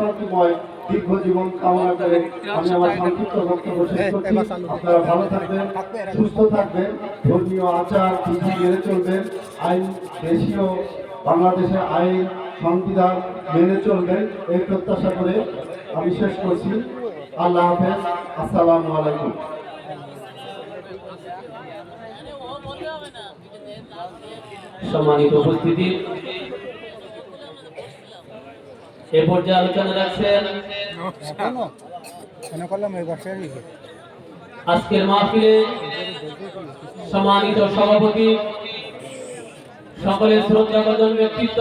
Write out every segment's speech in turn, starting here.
শান্তিময় দীর্ঘ জীবন কামনা করে আমি আমার সংক্ষিপ্ত বক্তব্য শেষ করছি। আপনারা ভালো থাকবেন সুস্থ। থাকবেন ধর্মীয় আচার বিধি মেনে চলবেন আইন দেশীয় বাংলাদেশের আইন সংবিধান মেনে চলবেন এই প্রত্যাশা করে আমি শেষ করছি। আল্লাহ হাফেজ আসসালামু আলাইকুম। সম্মানিত উপস্থিতি। এ পর্যায়ে আলোচনা রাখছেন বছর আজকের মাহফিলে সম্মানিত সভাপতি সকলের শ্রদ্ধাভাজন ব্যক্তিত্ব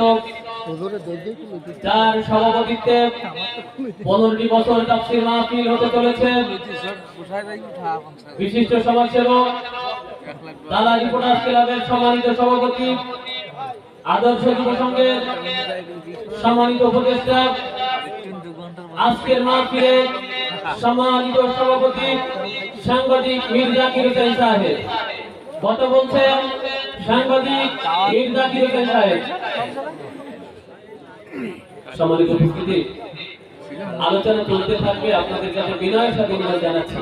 যার সভাপতিত্বে পনেরোটি বছর তাফসির মাহফিল হতে চলেছে। বিশিষ্ট সমাজসেবক রিপোর্টার্স ক্লাবের সম্মানিত সভাপতি আদর্শ যুব সংঘের সম্মানিত উপদেষ্টা, আজকের মাহফিলে সম্মানিত সভাপতি সাংবাদিক মির্জা কিরুসাই সাহেব। কত বলছেন সাংবাদিক মির্জা কিরুসাই সাহেব। সম্মানিত উপস্থিতি, আলোচনা চলতে থাকবে, আপনাদের কাছে বিনয়ের সাথে অনুরোধ জানাচ্ছি।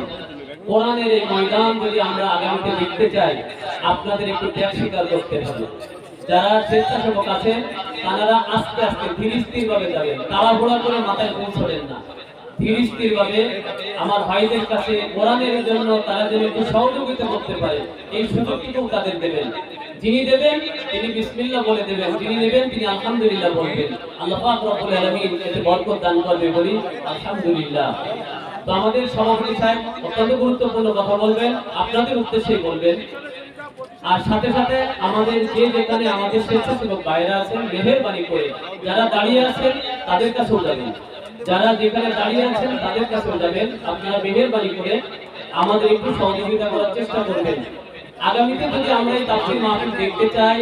কোরআনের এই ময়দান যদি আমরা আগামীতে দেখতে চাই, আপনাদের একটু ত্যাগ স্বীকার করতে হবে। যারা স্বেচ্ছাসেবক আছেন তারা আস্তে আস্তে ধীর স্থির ভাবে যাবেন তাড়াহুড়া করে মাথায় পৌঁছলেন না। ধীর স্থির ভাবে আমার ভাইদের কাছে কোরআনের জন্য তারা যেন একটু সহযোগিতা করতে পারে, এই সুযোগটুকু তাদের দেবেন। যিনি দেবেন, তিনি বিসমিল্লাহ বলে দেবেন। যিনি নেবেন, তিনি আলহামদুলিল্লাহ বলবেন। আল্লাহ রব্বুল আলামিন এতে বরকত দান করবে বলি আলহামদুলিল্লাহ। তো আমাদের সভাপতি সাহেব অত্যন্ত গুরুত্বপূর্ণ কথা বলবেন। আপনাদের উদ্দেশ্যেই বলবেন আর সাথে সাথে আমাদের যে যেখানে আমাদের স্বেচ্ছাসেবক বাইরে আছেন, মেহেরবানি করে যারা দাঁড়িয়ে আছেন, তাদের কাছেও যাবেন। যারা যেখানে দাঁড়িয়ে আছেন, তাদের কাছেও যাবেন। আপনারা মেহেরবানি করে আমাদের একটু সহযোগিতা করার চেষ্টা করবেন। আগামীতে যদি আমরা এই তাফসীর মাহফিল দেখতে চাই,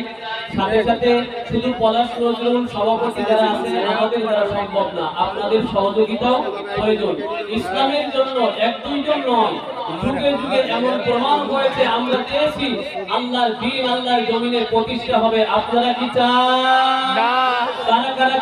সাথে সাথে শুধু পলাশ নজরুল সভাপতি যারা আছে আমাদের দ্বারা সম্ভব না। আপনাদের সহযোগিতাও প্রয়োজন। ইসলামের জন্য এক দুইজন নয় যুগে যুগে এমন প্রমাণ হয়েছে আমরা চেয়েছি আল্লাহর দিন আল্লাহর জমিনে প্রতিষ্ঠা হবে। আপনারা কি চান? কারা কারা